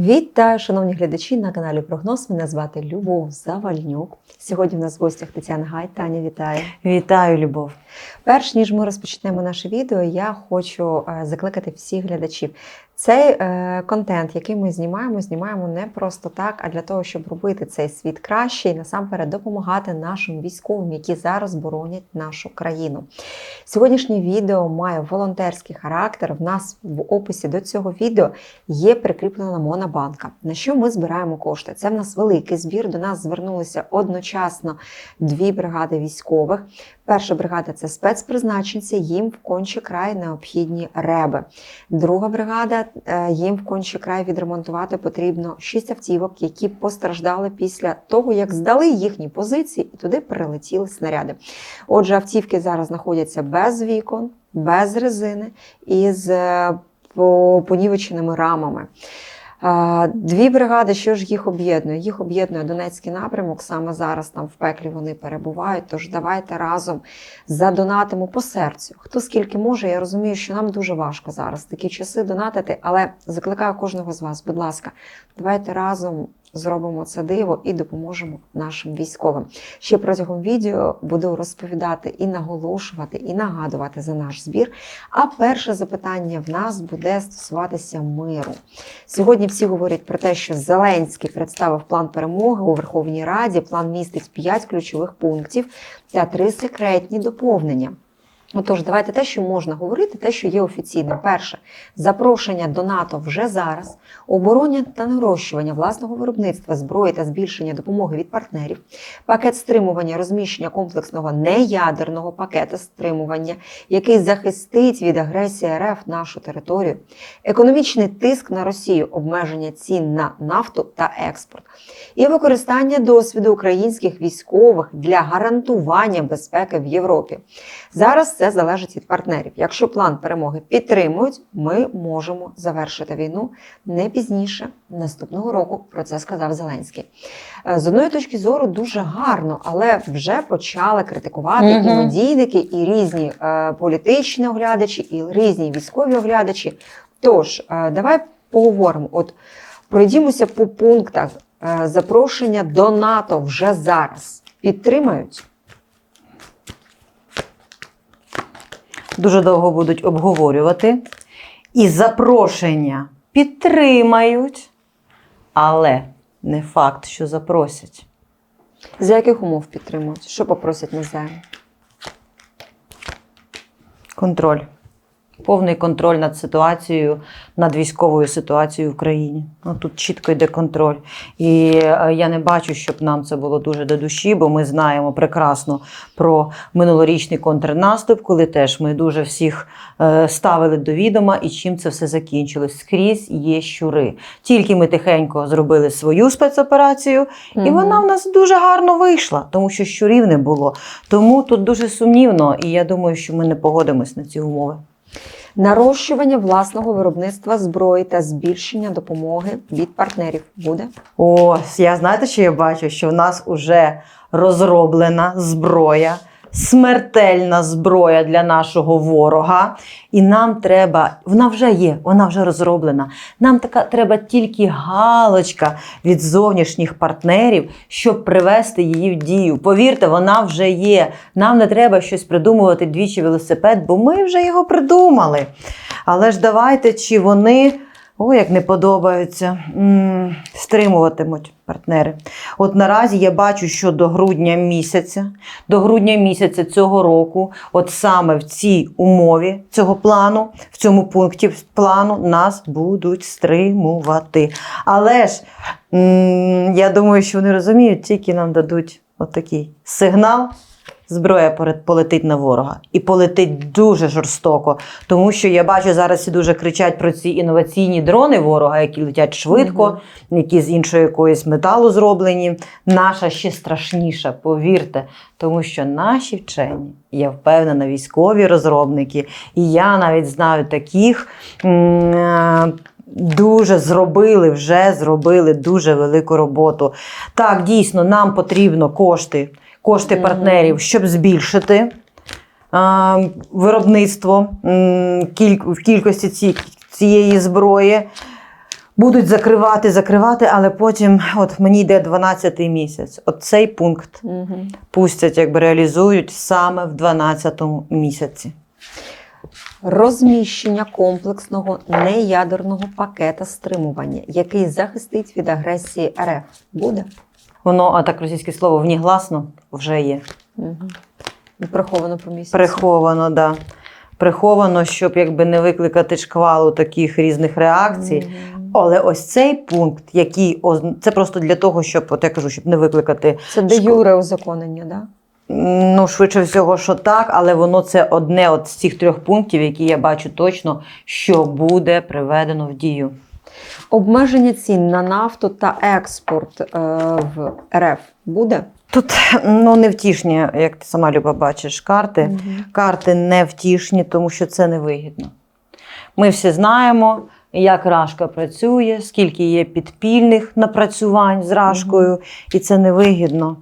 Вітаю, шановні глядачі на каналі Прогноз. Мене звати Любов Завальнюк. Сьогодні в нас в гостях Тетяна Гай. Таня, вітаю. Вітаю, Любов. Перш ніж ми розпочнемо наше відео, я хочу е, закликати всіх глядачів. Цей е, контент, який ми знімаємо, знімаємо не просто так, а для того, щоб робити цей світ краще і насамперед допомагати нашим військовим, які зараз боронять нашу країну. Сьогоднішнє відео має волонтерський характер. В нас в описі до цього відео є прикріплена монобанка. На що ми збираємо кошти? Це в нас великий збір. До нас звернулися одночасно дві бригади військових. Перша бригада це спецпризначенці, їм в конче край необхідні реби. Друга бригада е, їм в конче край відремонтувати потрібно шість автівок, які постраждали після того, як здали їхні позиції, і туди прилетіли снаряди. Отже, автівки зараз знаходяться без вікон, без резини і з е, понівеченими рамами. Дві бригади, що ж їх об'єднує? Їх об'єднує Донецький напрямок. Саме зараз там в пеклі вони перебувають. Тож давайте разом задонатимо по серцю. Хто скільки може, я розумію, що нам дуже важко зараз такі часи донатити, але закликаю кожного з вас, будь ласка, давайте разом зробимо це диво і допоможемо нашим військовим. Ще протягом відео буду розповідати і наголошувати, і нагадувати за наш збір. А перше запитання в нас буде стосуватися миру. Сьогодні всі говорять про те, що Зеленський представив план перемоги у Верховній Раді. План містить 5 ключових пунктів та три секретні доповнення. Отож, давайте те, що можна говорити, те, що є офіційним. Перше. Запрошення до НАТО вже зараз, обороння та нарощування власного виробництва зброї та збільшення допомоги від партнерів, пакет стримування розміщення комплексного неядерного пакета стримування, який захистить від агресії РФ нашу територію, економічний тиск на Росію, обмеження цін на нафту та експорт, і використання досвіду українських військових для гарантування безпеки в Європі. Зараз це залежить від партнерів. Якщо план перемоги підтримують, ми можемо завершити війну не пізніше наступного року. Про це сказав Зеленський. Е, З одної точки зору дуже гарно, але вже почали критикувати і медійники, і різні е, політичні оглядачі, і різні військові оглядачі. Тож, е, давай поговоримо. От пройдімося по пунктах Е, запрошення до НАТО вже зараз. Підтримають? Дуже довго будуть обговорювати. І запрошення підтримають, але не факт, що запросять. За яких умов підтримують? Що попросять наземно? Контроль. Повний контроль над ситуацією, над військовою ситуацією в країні. Ну, тут чітко йде контроль. І е, я не бачу, щоб нам це було дуже до душі, бо ми знаємо прекрасно про минулорічний контрнаступ, коли теж ми дуже всіх е, ставили до відома і чим це все закінчилось. Скрізь є щури. Тільки ми тихенько зробили свою спецоперацію, і Мгм. вона в нас дуже гарно вийшла, тому що щурів не було. Тому тут дуже сумнівно, і я думаю, що ми не погодимось на ці умови. Нарощування власного виробництва зброї та збільшення допомоги від партнерів буде. Ось, я знаєте, що я бачу? Що в нас вже розроблена зброя, смертельна зброя для нашого ворога. І нам треба, вона вже є, вона вже розроблена. Нам така треба тільки галочка від зовнішніх партнерів, щоб привести її в дію. Повірте, вона вже є. Нам не треба щось придумувати двічі велосипед, бо ми вже його придумали. Але ж давайте, чи вони. Ой, як не подобаються. М, Стримуватимуть партнери. От наразі я бачу, що до грудня місяця, до грудня місяця цього року, от саме в цій умові цього плану, в цьому пункті плану нас будуть стримувати. Але ж я думаю, що вони розуміють, тільки нам дадуть отакий сигнал. Зброя перед- полетить на ворога і полетить дуже жорстоко, тому що я бачу зараз всі дуже кричать про ці інноваційні дрони ворога, які летять швидко, які з іншої якоїсь металу зроблені. Наша ще страшніша, повірте, тому що наші вчені, я впевнена, військові розробники, і я навіть знаю таких. е, Дуже зробили, вже зробили дуже велику роботу. Так, дійсно, нам потрібно кошти, кошти партнерів, щоб збільшити а, виробництво в кількості ці, цієї зброї. будуть закривати, закривати, але потім, от мені йде 12-й місяць. От цей пункт Угу. пустять, якби реалізують саме в 12-му місяці. Розміщення комплексного неядерного пакета стримування, який захистить від агресії РФ. Буде? Воно, а так російське слово, внігласно вже є. Угу. Приховано по місяцю. Приховано, да. Приховано, щоб якби не викликати шквалу таких різних реакцій. Мгм. Але ось цей пункт, який оз- це просто для того, щоб от я кажу, щоб не викликати Це де юре узаконення, да? Ну, швидше всього, що так, але воно це одне от з цих трьох пунктів, які я бачу точно, що буде приведено в дію. Обмеження цін на нафту та експорт е, в РФ буде? Тут ну невтішні, як ти сама Люба бачиш, карти. Мгм. Карти невтішні, тому що це невигідно. Ми всі знаємо, як Рашка працює, скільки є підпільних напрацювань з Рашкою, і це невигідно.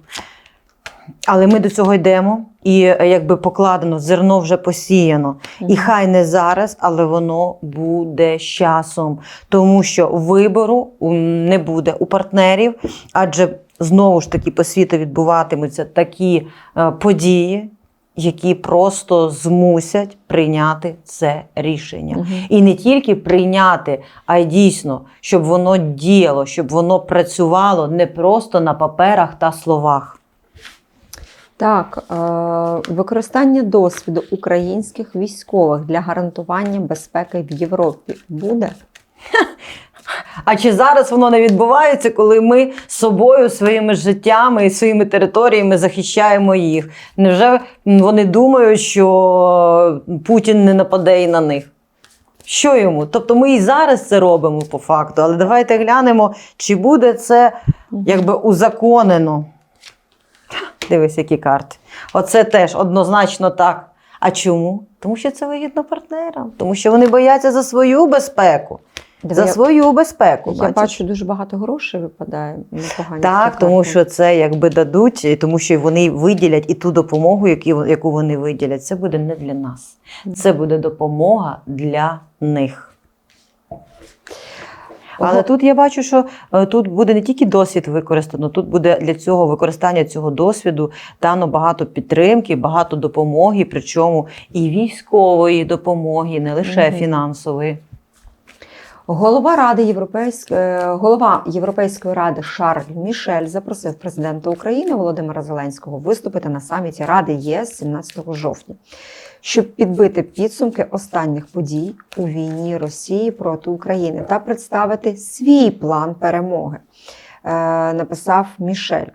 Але ми до цього йдемо, і е, якби покладено, зерно вже посіяно. І хай не зараз, але воно буде з часом, тому що вибору не буде у партнерів, адже знову ж таки по світу відбуватимуться такі е, події, які просто змусять прийняти це рішення. Мгм. І не тільки прийняти, а й дійсно, щоб воно діяло, щоб воно працювало не просто на паперах та словах. Так, е, використання досвіду українських військових для гарантування безпеки в Європі буде? А чи зараз воно не відбувається, коли ми собою, своїми життями і своїми територіями захищаємо їх? Невже вони думають, що Путін не нападе і на них? Що йому? Тобто ми і зараз це робимо по факту, але давайте глянемо, чи буде це якби узаконено. Дивись, які карти. Оце теж однозначно так. А чому? Тому що це вигідно партнерам, тому що вони бояться за свою безпеку. За свою безпеку. я бачиш? бачу, дуже багато грошей випадає. Непогані Так, тому карти. що це якби дадуть, і тому що вони виділять і ту допомогу, яку вони виділять, це буде не для нас. Це буде допомога для них. Але Ого. тут я бачу, що е, тут буде не тільки досвід використано, тут буде для цього використання цього досвіду дано багато підтримки, багато допомоги, причому і військової допомоги, не лише Мгм. фінансової. Голова Ради Європейської голова Європейської ради Шарль Мішель запросив президента України Володимира Зеленського виступити на саміті Ради ЄС 17 жовтня, щоб підбити підсумки останніх подій у війні Росії проти України та представити свій план перемоги. е, Написав Мішель.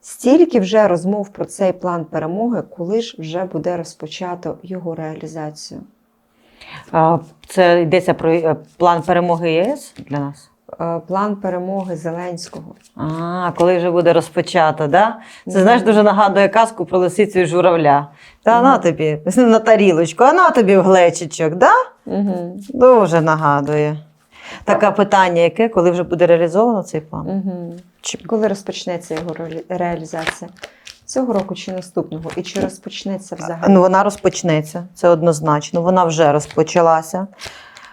Стільки вже розмов про цей план перемоги, коли ж вже буде розпочато його реалізацію. Це йдеться про е, план перемоги ЄС для нас. Е, План перемоги Зеленського. А, коли вже буде розпочато, да? Це знаєш, дуже нагадує казку про лисицю і журавля. Та на тобі на тарілочку, а на тобі в глечичок, да? Угу. Дуже нагадує. Таке питання, яке, коли вже буде реалізовано цей план? Угу. Чи- Коли розпочнеться його реалізація? Цього року чи наступного? І чи розпочнеться взагалі? Ну, вона розпочнеться, це однозначно. Вона вже розпочалася.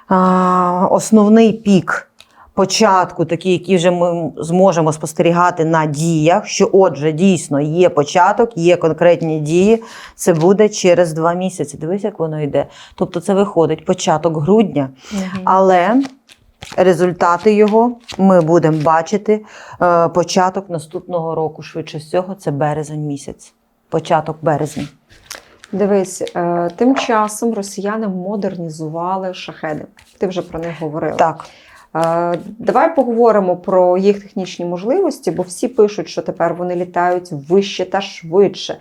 А, основний пік початку, такий, який вже ми зможемо спостерігати на діях, що отже, дійсно є початок, є конкретні дії. Це буде через два місяці. Дивись, як воно йде. Тобто, це виходить початок грудня. Але результати його ми будемо бачити е, початок наступного року. Швидше всього, це березень місяць. Початок березня. Дивись, е, тим часом росіяни модернізували шахеди. Ти вже про них говорила. Так. Давай поговоримо про їх технічні можливості, бо всі пишуть, що тепер вони літають вище та швидше.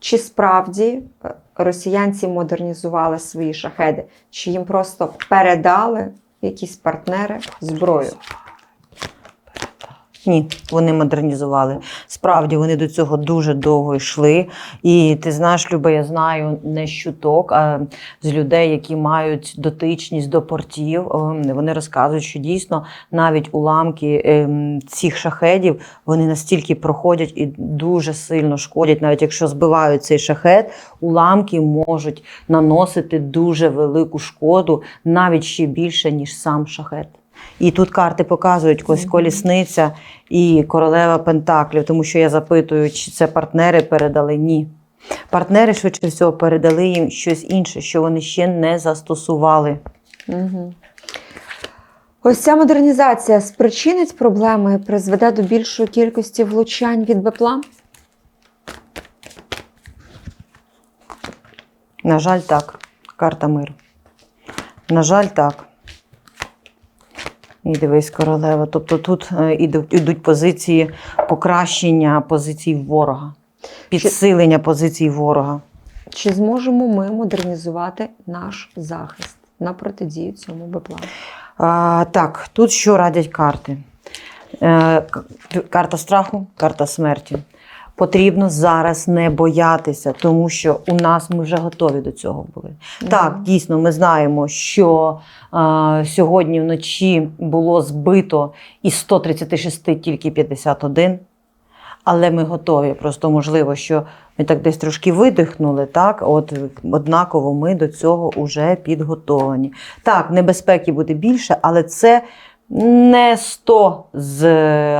Чи справді е, росіянці модернізували свої шахеди, чи їм просто передали якісь партнери зброю? Ні, вони модернізували. Справді вони до цього дуже довго йшли. І ти знаєш, Люба, я знаю не з чуток, а з людей, які мають дотичність до портів. Вони розказують, що дійсно навіть уламки ем, цих шахедів вони настільки проходять і дуже сильно шкодять. Навіть якщо збивають цей шахет, уламки можуть наносити дуже велику шкоду, навіть ще більше, ніж сам шахет. І тут карти показують ось колісниця і королева Пентаклів, тому що я запитую, чи це партнери передали? Ні. Партнери, швидше всього, передали їм щось інше, що вони ще не застосували. Угу. Ось ця модернізація спричинить проблеми і призведе до більшої кількості влучань від бепла? На жаль, так. Карта миру. На жаль, так. І дивись, королева. Тобто тут йдуть ідуть позиції покращення позицій ворога, підсилення позицій ворога. Чи зможемо ми модернізувати наш захист на протидію цьому биплану? А, так, тут що радять карти? Е, карта страху, карта смерті. Потрібно зараз не боятися, тому що у нас ми вже готові до цього були. Так, дійсно, ми знаємо, що е, сьогодні вночі було збито із 136 тільки 51. Але ми готові. Просто можливо, що ми так десь трошки видихнули, так? От однаково ми до цього вже підготовлені. Так, небезпеки буде більше, але це не 100 з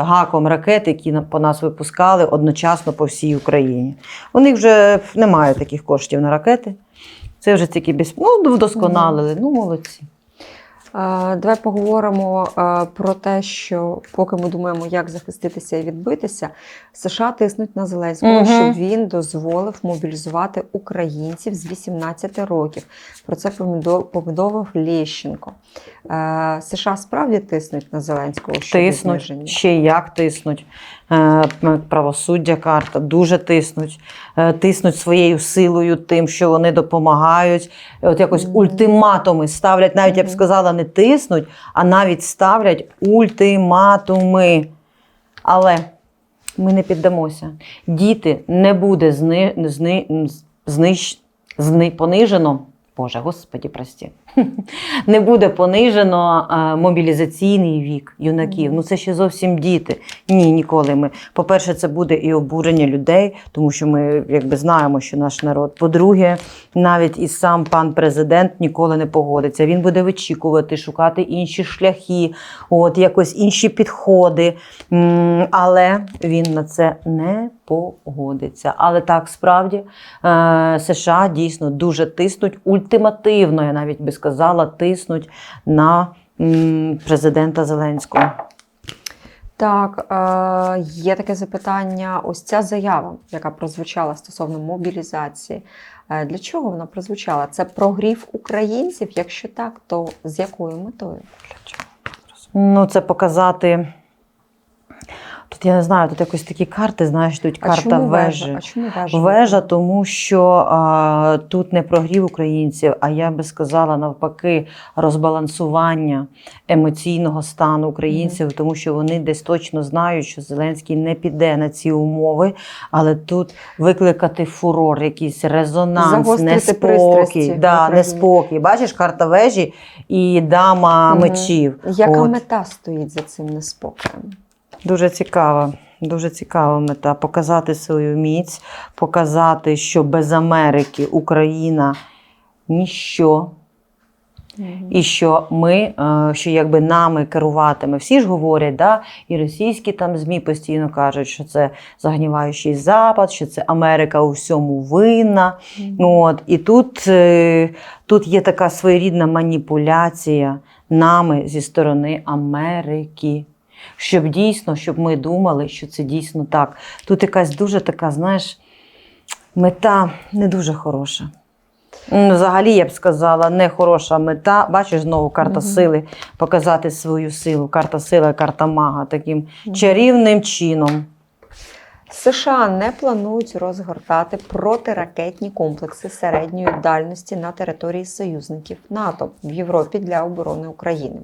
гаком ракет, які по нас випускали одночасно по всій Україні. У них вже немає таких коштів на ракети. Це вже тільки без... ну, вдосконалили. Ну, молодці. Давай поговоримо про те, що поки ми думаємо, як захиститися і відбитися, США тиснуть на Зеленського, Мгм. щоб він дозволив мобілізувати українців з 18 років. Про це повідо- повідомив Лещенко. Е, США справді тиснуть на Зеленського щодо Тиснуть, ще як тиснуть. Е, Правосуддя карта дуже тиснуть. Е, Тиснуть своєю силою, тим, що вони допомагають. От якось ультиматуми ставлять, навіть я б сказала, не тиснуть, а навіть ставлять ультиматуми. Але ми не піддамося. Діти не буде зни, зни, знищ, зни, понижено. Боже, господі, прості. Не буде понижено мобілізаційний вік юнаків. Ну це ще зовсім діти. Ні, ніколи ми. По-перше, це буде і обурення людей, тому що ми якби знаємо, що наш народ. По-друге, навіть і сам пан президент ніколи не погодиться. Він буде вичікувати, шукати інші шляхи, от якось інші підходи. Але він на це не погодиться. Але так справді е, США дійсно дуже тиснуть ультимативно, я навіть би сказала, тиснуть на президента Зеленського. Так, е, є таке запитання. Ось ця заява, яка прозвучала стосовно мобілізації. Е, Для чого вона прозвучала? Це прогрів українців? Якщо так, то з якою метою? Ну, це показати. Тут я не знаю, тут якось такі карти, знаєш, тут карта чому вежі. вежа? А чому вежа? Вежа, тому що а, тут не прогрів українців, а я би сказала навпаки, розбалансування емоційного стану українців, тому що вони десь точно знають, що Зеленський не піде на ці умови, але тут викликати фурор, якийсь резонанс, Загострити неспокій. Да, неспокій. Бачиш, карта вежі і дама Мгм. мечів. Яка От. мета стоїть за цим неспокоєм? Дуже цікава. Дуже цікава мета показати свою міць, показати, що без Америки Україна ніщо, і що ми, е, що якби нами керуватиме. Всі ж говорять, да? і російські там ЗМІ постійно кажуть, що це загніваючий Запад, що це Америка у всьому винна. От, і тут, е, тут є така своєрідна маніпуляція нами зі сторони Америки. Щоб дійсно, щоб ми думали, що це дійсно так. Тут якась дуже така, знаєш, мета не дуже хороша. Взагалі, я б сказала, не хороша мета. Бачиш знову карта Мгм. сили, показати свою силу. Карта сила, карта мага таким Мгм. чарівним чином. США не планують розгортати протиракетні комплекси середньої дальності на території союзників НАТО в Європі для оборони України.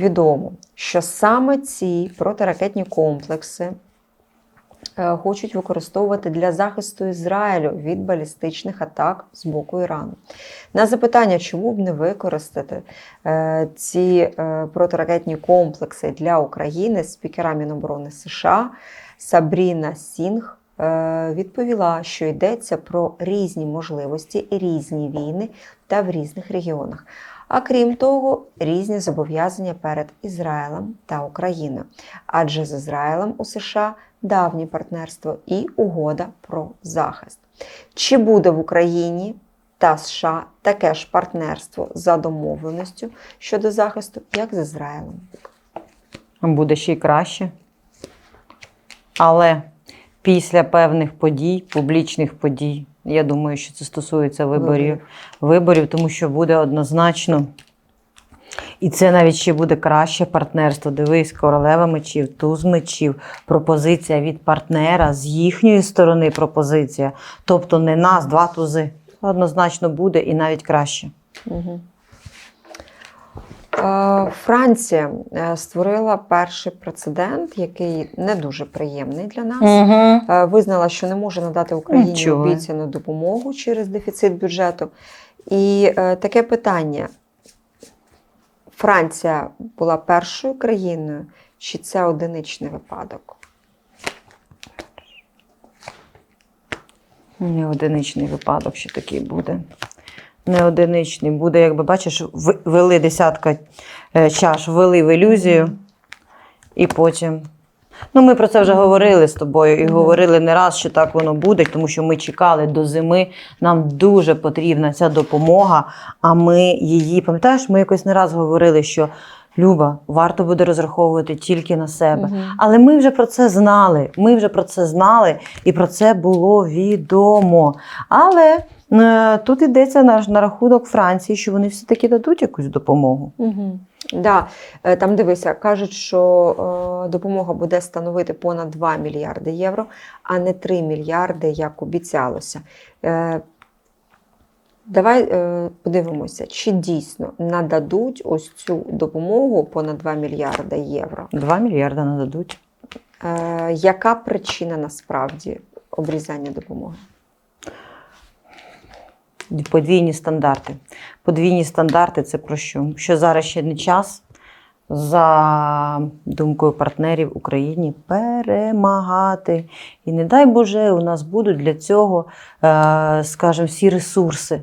Відомо, що саме ці протиракетні комплекси е, хочуть використовувати для захисту Ізраїлю від балістичних атак з боку Ірану. На запитання, чому б не використати е, ці е, протиракетні комплекси для України, спікера Міноборони США Сабріна Сінг відповіла, що йдеться про різні можливості, різні війни та в різних регіонах. А крім того, різні зобов'язання перед Ізраїлем та Україною. Адже з Ізраїлем у США давнє партнерство і угода про захист. Чи буде в Україні та США таке ж партнерство за домовленістю щодо захисту, як з Ізраїлем? Буде ще й краще. Але після певних подій, публічних подій, я думаю, що це стосується виборів, Виборів. виборів, тому що буде однозначно. І це навіть ще буде краще партнерство. Дивись, королева мечів, туз мечів, пропозиція від партнера з їхньої сторони пропозиція. Тобто не нас, два тузи. Однозначно буде і навіть краще. Угу. Франція е, створила перший прецедент, який не дуже приємний для нас. Угу. Е, Визнала, що не може надати Україні Нічого. обіцяну допомогу через дефіцит бюджету. І е, таке питання: Франція була першою країною, чи це одиничний випадок? Не одиничний випадок, що такий буде. Не одиничний. Буде, якби бачиш, ввели десятка е, чаш, ввели в ілюзію, і потім. Ну, ми про це вже говорили з тобою і говорили не раз, що так воно буде, тому що ми чекали до зими. Нам дуже потрібна ця допомога. А ми її, пам'ятаєш, ми якось не раз говорили, що Люба, варто буде розраховувати тільки на себе. Мгм. Але ми вже про це знали. Ми вже про це знали, і про це було відомо. Але е, тут йдеться на, на рахунок Франції, що вони все-таки дадуть якусь допомогу. Угу. Да, е, там дивися, кажуть, що е, допомога буде становити понад 2 мільярди євро, а не 3 мільярди, як обіцялося. Давай е, подивимося, чи дійсно нададуть ось цю допомогу понад 2 мільярди євро. 2 мільярди нададуть. Е, Яка причина насправді обрізання допомоги? Подвійні стандарти. Подвійні стандарти це про що? Що зараз ще не час, за думкою партнерів Україні, перемагати. І не дай Боже, у нас будуть для цього, е, скажімо, всі ресурси.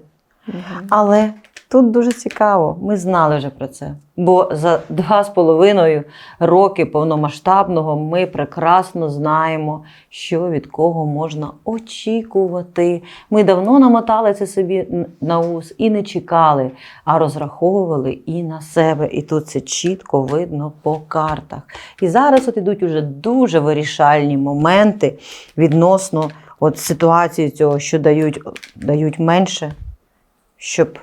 Але тут дуже цікаво, ми знали вже про це. Бо за два з половиною роки повномасштабного ми прекрасно знаємо, що від кого можна очікувати. Ми давно намотали це собі на ус і не чекали, а розраховували і на себе. І тут це чітко видно по картах. І зараз от ідуть уже дуже вирішальні моменти відносно от ситуації цього, що дають, дають менше, щоб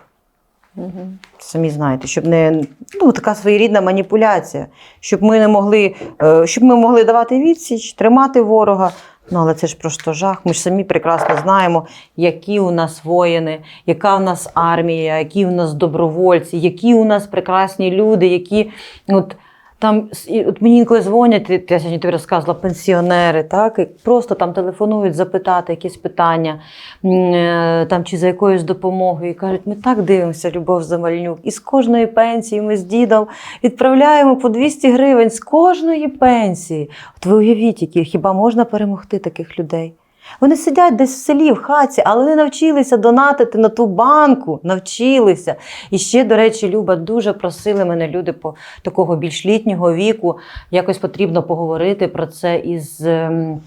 самі знаєте, щоб не ну, така своєрідна маніпуляція, щоб ми не могли, е, щоб ми могли давати відсіч, тримати ворога. Ну, але це ж просто жах. Ми ж самі прекрасно знаємо, які у нас воїни, яка у нас армія, які у нас добровольці, які у нас прекрасні люди, які от. Там і от мені інколи дзвонять, я сьогодні тобі розказувала, пенсіонери, так, і просто там телефонують запитати якісь питання, е, там, чи за якоюсь допомогою. І кажуть, ми так дивимося, Любов Замальнюк. І з кожної пенсії ми з дідом відправляємо по 200 гривень з кожної пенсії. От ви уявіть, які, хіба можна перемогти таких людей? Вони сидять десь в селі, в хаті, але не навчилися донатити на ту банку. Навчилися. І ще, до речі, Люба, дуже просили мене люди по такого більш літнього віку. Якось потрібно поговорити про це із. ем,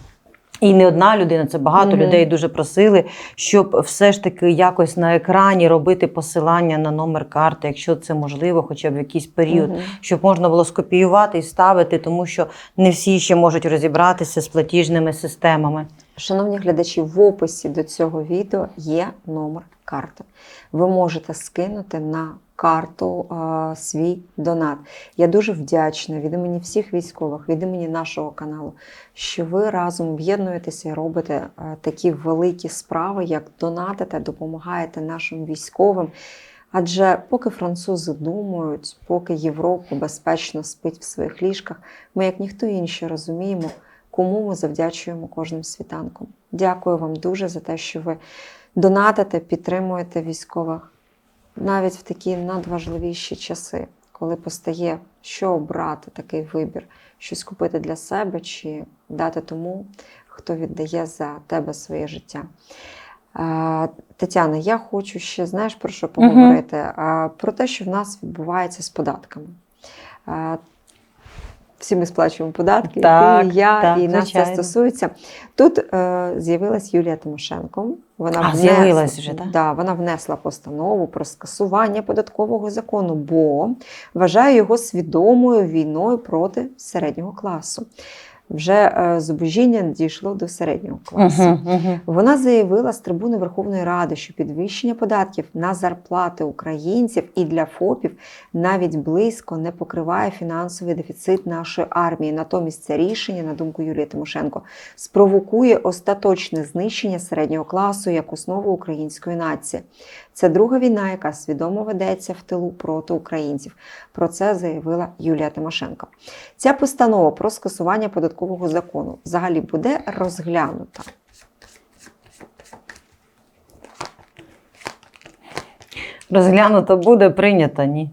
І не одна людина, це багато Мгм. людей дуже просили, щоб все ж таки якось на екрані робити посилання на номер карти, якщо це можливо, хоча б в якийсь період, Мгм. щоб можна було скопіювати і ставити, тому що не всі ще можуть розібратися з платіжними системами. Шановні глядачі, в описі до цього відео є номер карти. Ви можете скинути на карту е, свій донат. Я дуже вдячна від імені всіх військових, від імені нашого каналу, що ви разом об'єднуєтеся і робите е, такі великі справи, як донатите, допомагаєте нашим військовим. Адже поки французи думають, поки Європа безпечно спить в своїх ліжках, ми, як ніхто інший, розуміємо, кому ми завдячуємо кожним світанком. Дякую вам дуже за те, що ви донатите, підтримуєте військових навіть в такі надважливіші часи, коли постає, що обрати такий вибір, щось купити для себе чи дати тому, хто віддає за тебе своє життя. Тетяна, я хочу ще знаєш про що поговорити? Е, Про те, що в нас відбувається з податками. Всі ми сплачуємо податки, Так, і ти, і я, так, і нас це стосується. Тут е, з'явилась Юлія Тимошенко. Вона А, внес... з'явилась вже, так? Да, вона внесла постанову про скасування податкового закону, бо вважає його свідомою війною проти середнього класу. Вже е, зубожіння дійшло до середнього класу. Угу, угу. Вона заявила з трибуни Верховної Ради, що підвищення податків на зарплати українців і для ФОПів навіть близько не покриває фінансовий дефіцит нашої армії. Натомість це рішення, на думку Юлії Тимошенко, спровокує остаточне знищення середнього класу як основу української нації. Це друга війна, яка свідомо ведеться в тилу проти українців. Про це заявила Юлія Тимошенко. Ця постанова про скасування податкового закону взагалі буде розглянута. Розглянуто буде, прийнято ні.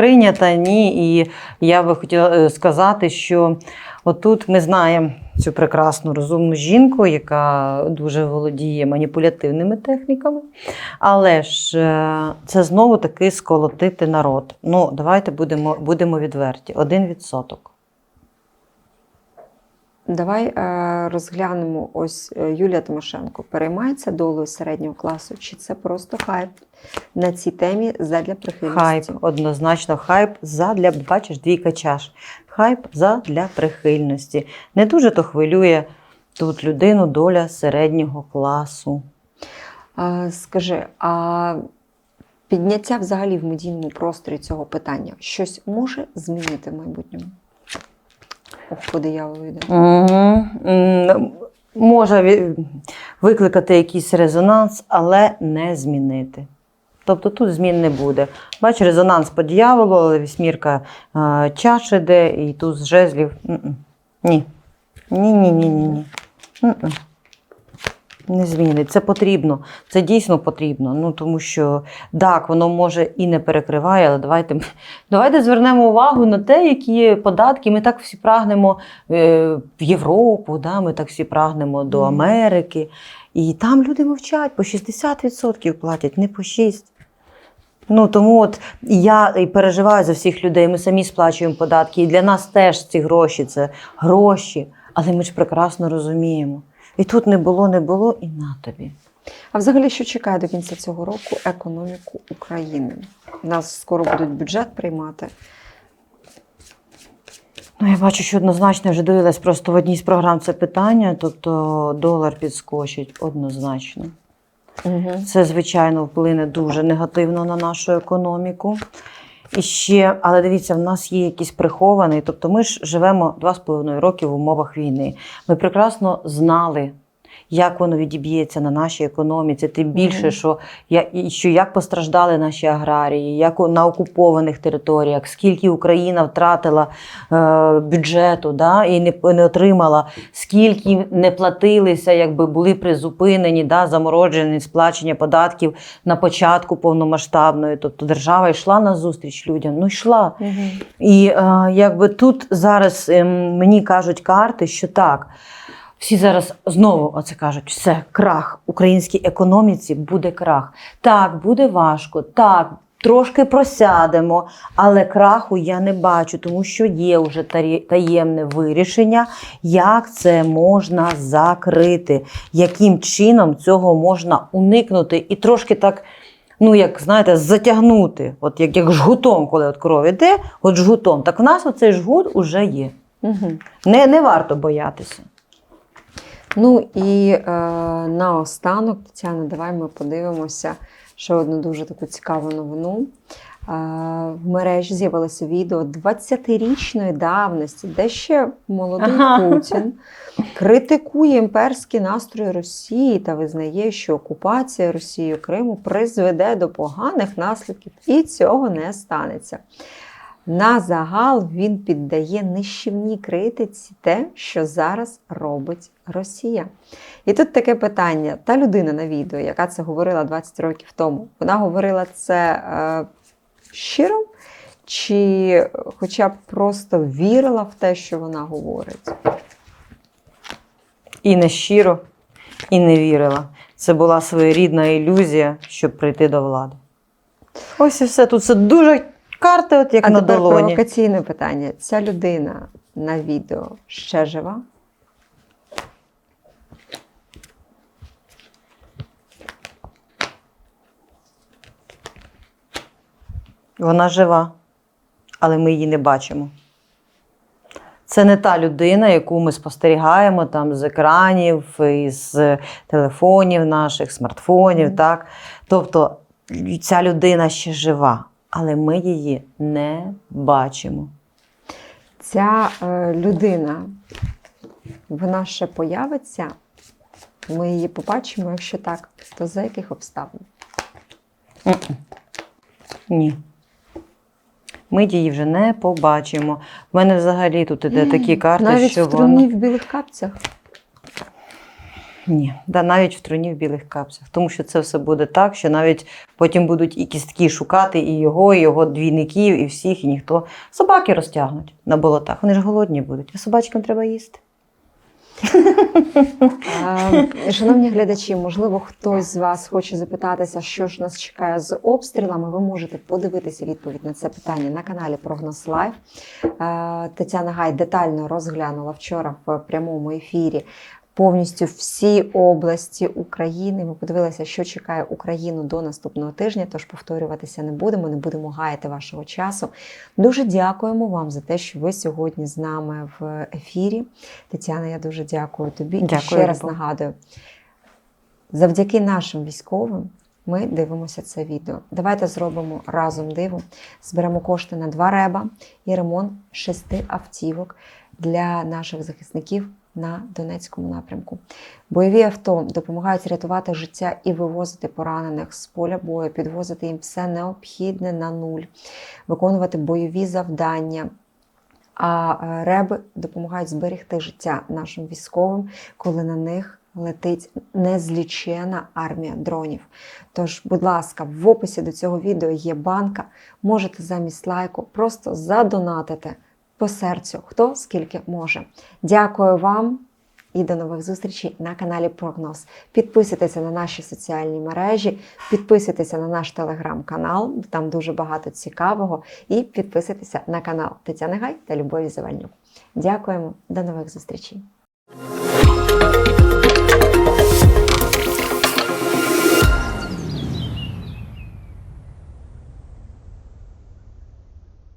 Прийнято ні. І я би хотіла е, сказати, що отут ми знаємо цю прекрасну розумну жінку, яка дуже володіє маніпулятивними техніками. Але ж е, це знову таки сколотити народ. Ну, давайте будемо, будемо відверті. Один відсоток. Давай е, розглянемо ось Юлія Тимошенко. Переймається долею середнього класу, чи це просто хайп на цій темі задля прихильності? Хайп, однозначно, хайп задля, бачиш, двійка чаш. Хайп задля прихильності. Не дуже то хвилює тут людину доля середнього класу. А, скажи, а підняття взагалі в медійному просторі цього питання щось може змінити в майбутньому? Ох, по дияволу йде. Угу. Може викликати якийсь резонанс, але не змінити. Тобто тут змін не буде. Бач, резонанс по дьяволу, але вісьмірка е, чаш іде і тут з жезлів. Ні. Ні, ні. Не змінить. Це потрібно. Це дійсно потрібно. Ну тому що так, воно може і не перекриває, але давайте, давайте звернемо увагу на те, які податки. Ми так всі прагнемо е, в Європу, да? ми так всі прагнемо до Америки. І там люди мовчать, по 60% платять, не по 6%. Ну тому от я і переживаю за всіх людей. Ми самі сплачуємо податки, і для нас теж ці гроші це гроші. Але ми ж прекрасно розуміємо. І тут не було, не було, і на тобі. А взагалі, що чекає до кінця цього року економіку України? У нас скоро будуть бюджет приймати. Ну, я бачу, що однозначно вже дивилась просто в одній з програм це питання, тобто долар підскочить однозначно. Угу. Це, звичайно, вплине дуже негативно на нашу економіку. І ще, але дивіться, в нас є якийсь прихований. Тобто ми ж живемо два з половиною роки в умовах війни. Ми прекрасно знали, як воно відіб'ється на нашій економіці. Тим більше, Мгм. що, я, що як постраждали наші аграрії, як на окупованих територіях, скільки Україна втратила е, бюджету да, і не, не отримала, скільки не платилися, якби були призупинені, да, заморожені сплачення податків на початку повномасштабної. Тобто держава йшла на зустріч людям, ну йшла. Угу. І е, якби тут зараз ем, мені кажуть карти, що так. Всі зараз знову оце кажуть: все, крах українській економіці буде крах. Так, буде важко, так, трошки просядемо, але краху я не бачу, тому що є вже таємне вирішення, як це можна закрити, яким чином цього можна уникнути і трошки так. Ну, як знаєте, затягнути, от як, як жгутом, коли от кров іде, от жгутом. Так в нас оцей жгут уже є. Угу. Не, не варто боятися. Ну і е, наостанок, Тетяна, давай ми подивимося ще одну дуже таку цікаву новину. Е, в мережі з'явилося відео 20-річної давності, де ще молодий Ага. Путін критикує імперські настрої Росії та визнає, що окупація Росією Криму призведе до поганих наслідків, і цього не станеться. На загал він піддає нищівній критиці те, що зараз робить Росія. І тут таке питання: та людина на відео, яка це говорила 20 років тому, вона говорила це е, щиро, чи хоча б просто вірила в те, що вона говорить? І не щиро, і не вірила. Це була своєрідна ілюзія, щоб прийти до влади. Ось і все. Тут все дуже карти, от як а на долоні. провокаційне питання. Ця людина на відео ще жива? Вона жива, але ми її не бачимо. Це не та людина, яку ми спостерігаємо там з екранів, із телефонів наших, смартфонів. Мгм. Так? Тобто ця людина ще жива, але ми її не бачимо. Ця е, людина, вона ще появиться. Ми її побачимо, якщо так, то за яких обставин? Ні. Ми її вже не побачимо. У мене взагалі тут іде такі карти, Навіть що в вона. в білих капцях. Ні, да, навіть в труні в білих капцях. Тому що це все буде так, що навіть потім будуть і кістки шукати, і його, і його двійників, і всіх, і ніхто. Собаки розтягнуть на болотах. Вони ж голодні будуть, а собачкам треба їсти. Шановні глядачі, можливо, хтось з вас хоче запитатися, що ж нас чекає з обстрілами. Ви можете подивитися відповідь на це питання на каналі Прогноз Лайв. Тетяна Гай детально розглянула вчора в прямому ефірі. Повністю всі області України. Ми подивилися, що чекає Україну до наступного тижня. Тож повторюватися не будемо, не будемо гаяти вашого часу. Дуже дякуємо вам за те, що ви сьогодні з нами в ефірі. Тетяна, я дуже дякую тобі. І Дякую, ще раз нагадую: завдяки нашим військовим ми дивимося це відео. Давайте зробимо разом диво. Зберемо кошти на два реба і ремонт шести автівок для наших захисників на Донецькому напрямку. Бойові авто допомагають рятувати життя і вивозити поранених з поля бою, підвозити їм все необхідне на нуль, виконувати бойові завдання. А е, реби допомагають зберегти життя нашим військовим, коли на них летить незлічена армія дронів. Тож, будь ласка, в описі до цього відео є банка. Можете замість лайку просто задонатити по серцю, хто скільки може. Дякую вам і до нових зустрічей на каналі Прогноз. Підписуйтеся на наші соціальні мережі, підписуйтеся на наш телеграм-канал, там дуже багато цікавого. І підписуйтеся на канал Тетяни Гай та Любові Завальнюк. Дякуємо, до нових зустрічей.